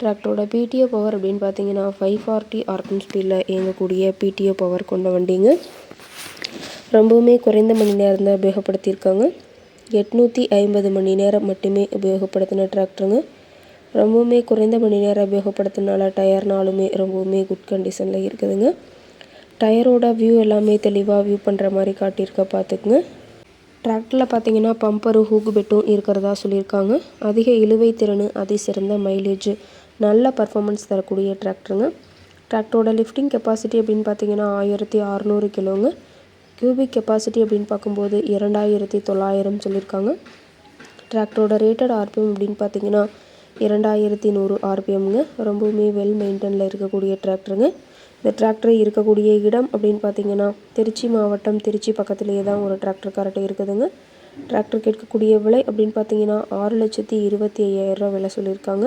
டிராக்டரோட PTO power அப்படின்னு பார்த்தீங்கன்னா ஃபைவ் ஃபார்ட்டி ஆர்பன் ஸ்பீடில் இயங்கக்கூடிய பிடிஓ பவர் கொண்ட வண்டிங்க. ரொம்பவுமே குறைந்த மணி நேரம் தான் உபயோகப்படுத்தியிருக்காங்க. எட்நூற்றி ஐம்பது மணி நேரம் மட்டுமே உபயோகப்படுத்தின டிராக்டருங்க ரொம்பவுமே குறைந்த மணி நேரம் உபயோகப்படுத்தினால டயர்னாலுமே ரொம்பவுமே குட் கண்டிஷனில் இருக்குதுங்க. டயரோட வியூ எல்லாமே தெளிவாக வியூ பண்ணுற மாதிரி காட்டியிருக்க பார்த்துக்குங்க டிராக்டரில் பார்த்தீங்கன்னா பம்பரும் ஹூக் பெட்டும் இருக்கிறதா சொல்லியிருக்காங்க. அதிக இழுவை திறன் அதிசிறந்த மைலேஜ் நல்ல பர்ஃபாமன்ஸ் தரக்கூடிய டிராக்டருங்க டிராக்டரோட லிஃப்டிங் கெப்பாசிட்டி அப்படின்னு பார்த்தீங்கன்னா ஆயிரத்தி அறநூறு கிலோங்க. கியூபிக் கெப்பாசிட்டி அப்படின்னு பார்க்கும்போது இரண்டாயிரத்தி தொள்ளாயிரம் சொல்லியிருக்காங்க டிராக்டரோட ரேட்டட் ஆர்பிஎம் அப்படின்னு பார்த்தீங்கன்னா இரண்டாயிரத்தி நூறு ஆர்பிஎம்ங்க ரொம்பவுமே வெல் மெயின்டெனில் இருக்கக்கூடிய டிராக்டருங்க இந்த டிராக்டர் இருக்கக்கூடிய இடம் அப்படின்னு பார்த்தீங்கன்னா திருச்சி மாவட்டம் திருச்சி பக்கத்துலேயே தான் ஒரு டிராக்டர் கரெக்டாக இருக்குதுங்க. டிராக்டர் கேட்கக்கூடிய விலை அப்படின்னு பார்த்தீங்கன்னா ஆறு லட்சத்தி இருபத்தி ஐயாயிரரூவா விலை சொல்லியிருக்காங்க.